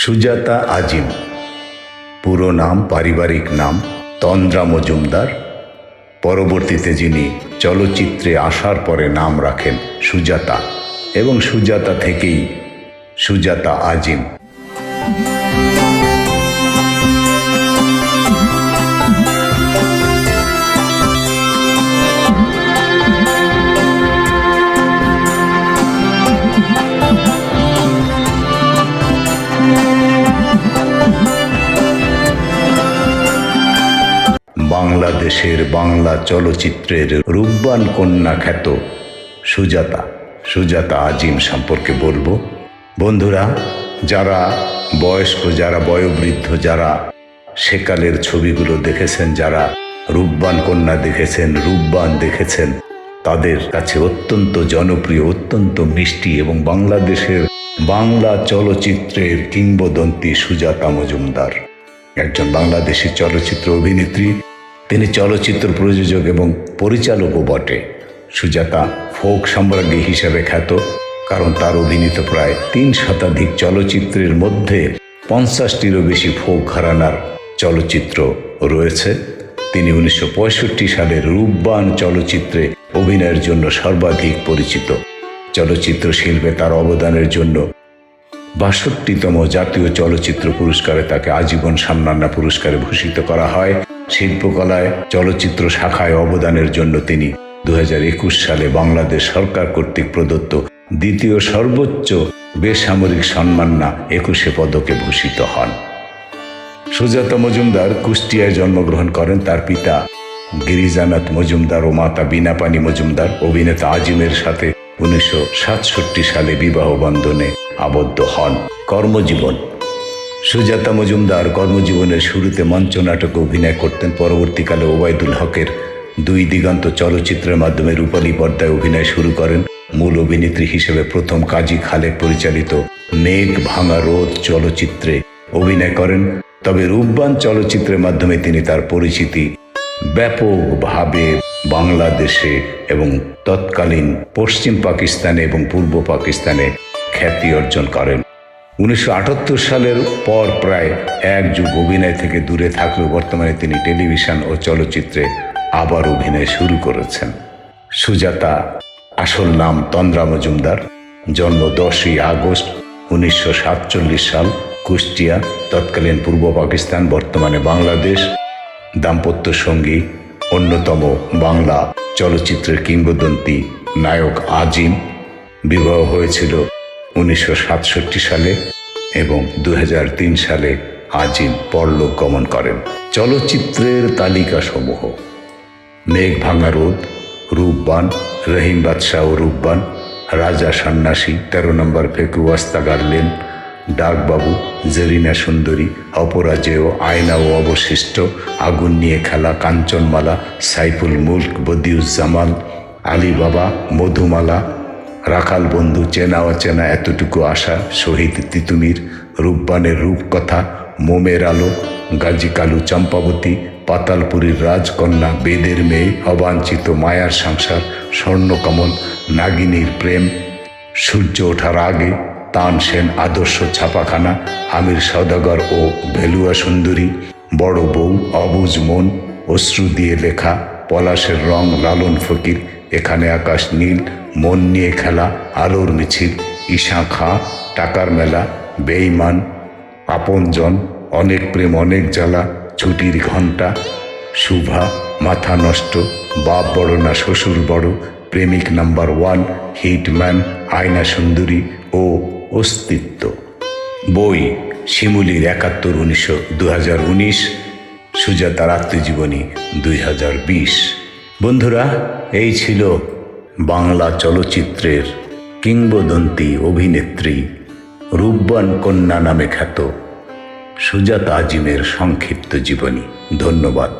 সুজাতা আজিম, পুরো নাম, পারিবারিক নাম, তন্দ্রা মজুমদার। পরবর্তীতে যিনি চলচ্চিত্রে আসার পরে নাম রাখেন সুজাতা, এবং সুজাতা থেকেই সুজাতা আজিম। বাংলাদেশের বাংলা চলচ্চিত্রের রূপবান কন্যা খ্যাত সুজাতা। সুজাতা আজিম সম্পর্কে বলব। বন্ধুরা, যারা বয়স্ক, যারা বয়োবৃদ্ধ, যারা সেকালের ছবিগুলো দেখেছেন, যারা রূপবান কন্যা দেখেছেন, রূপবান দেখেছেন, তাদের কাছে অত্যন্ত জনপ্রিয়, অত্যন্ত মিষ্টি এবং বাংলাদেশের বাংলা চলচ্চিত্রের কিংবদন্তি সুজাতা মজুমদার। একজন বাংলাদেশি চলচ্চিত্র অভিনেত্রী তিনি চলচ্চিত্র প্রযোজক এবং পরিচালকও বটে। সুজাতা ফোক সম্রাজ্ঞী হিসেবে খ্যাত, কারণ তার অভিনীত প্রায় তিন শতাধিক চলচ্চিত্রের মধ্যে পঞ্চাশটিরও বেশি ফোক ঘরানার চলচ্চিত্র রয়েছে। তিনি উনিশশো সালের রূপবান চলচ্চিত্রে অভিনয়ের জন্য সর্বাধিক পরিচিত। চলচ্চিত্র শিল্পে তার অবদানের জন্য বাষট্টিতম জাতীয় চলচ্চিত্র পুরস্কারে তাকে আজীবন সম্মাননা পুরস্কারে ভূষিত করা হয়। শিল্পকলায় চলচ্চিত্র শাখায় অবদানের জন্য তিনি দু হাজার একুশ সালে বাংলাদেশ সরকার কর্তৃক প্রদত্ত দ্বিতীয় সর্বোচ্চ বেসামরিক সম্মাননা একুশে পদকে ভূষিত হন। সুজাতা মজুমদার কুষ্টিয়ায় জন্মগ্রহণ করেন, তার পিতা গিরিজানাথ মজুমদার ও মাতা বিনাপানি মজুমদার। অভিনেতা আজিমের সাথে উনিশশো সাতষট্টি সালে বিবাহ বন্ধনে আবদ্ধ হন। কর্মজীবন সুজাতা মজুমদার কর্মজীবনের শুরুতে মঞ্চ নাটকে অভিনয় করতেন। পরবর্তীকালে ওবায়দুল হকের দুই দিগন্ত চলচ্চিত্রের মাধ্যমে রূপালী পর্দায় অভিনয় শুরু করেন। মূল অভিনেত্রী হিসেবে প্রথম কাজী খালেক পরিচালিত মেঘ ভাঙা রোদ চলচ্চিত্রে অভিনয় করেন। তবে রূপবান চলচ্চিত্রের মাধ্যমে তিনি তার পরিচিতি ব্যাপকভাবে বাংলাদেশে এবং তৎকালীন পশ্চিম পাকিস্তানে এবং পূর্ব পাকিস্তানে খ্যাতি অর্জন করেন। উনিশশো আটাত্তর সালের পর প্রায় এক যুগ অভিনয় থেকে দূরে থাকলেও বর্তমানে তিনি টেলিভিশন ও চলচ্চিত্রে আবার অভিনয় শুরু করেছেন। সুজাতা, আসল নাম তন্দ্রা মজুমদার, জন্ম দশই আগস্ট উনিশশো সাতচল্লিশ সাল কুষ্টিয়া, তৎকালীন পূর্ব পাকিস্তান, বর্তমানে বাংলাদেশ। দাম্পত্য সঙ্গী, অন্যতম বাংলা চলচ্চিত্রের কিংবদন্তি নায়ক আজিম। বিবাহ হয়েছিল উনিশশো সাতষট্টি সালে এবং দু হাজার তিন সালে আজিম পরলোক গমন করেন। চলচ্চিত্রের তালিকা সমূহ মেঘ ভাঙা রোদ, রূপবান, রহিম বাদশাহ ও রূপবান, রাজা সন্ন্যাসী, তেরো নম্বর ফেকুয়াস্তা গার্লেন ডাকবাবু, জেরিনা সুন্দরী, অপরাজেয়, আয়না ও অবশিষ্ট, আগুন নিয়ে খেলা কাঞ্চনমালা, সাইফুল মুল্ক, বদিউজ্জামান, আলিবাবা, মধুমালা রাখাল বন্ধু চেনা অচেনা এতটুকু আশা, শহীদ তিতুমির রূপবানের রূপকথা, মোমের আলো, গাজী কালু চম্পাবতী, পাতালপুরীর রাজকন্যা, বেদের মেয়ে, অবাঞ্ছিত মায়ার সংসার, স্বর্ণকমল, নাগিনীর প্রেম, সূর্য ওঠার আগে তান সেন আদর্শ ছাপাখানা, আমির সদাগর ও ভেলুয়া সুন্দরী, বড় বউ, অবুজ মন, অশ্রু দিয়ে লেখা, পলাশের রং লালন ফকির এখানে আকাশ নীল, মন নিয়ে খেলা, আলোর মিছিল, ঈশা খাঁ, টাকার মেলা বেইমান আপনজন, অনেক প্রেম, অনেক জ্বালা, ছুটির ঘণ্টা, শুভা, মাথা নষ্ট, বাপ বড় না শ্বশুর বড়, প্রেমিক নাম্বার ওয়ান, হিটম্যান, আয়না সুন্দরী ও অস্তিত্ব। বই, শিমুলির একাত্তর, উনিশশো দু হাজার উনিশ, সুজাতার আত্মজীবনী, দুই হাজার বিশ। বন্ধুরা, এই ছিল বাংলা চলচ্চিত্রের কিংবদন্তি অভিনেত্রী রূপবান কন্যা নামে খ্যাত সুজাতা আজিমের সংক্ষিপ্ত জীবনী। ধন্যবাদ।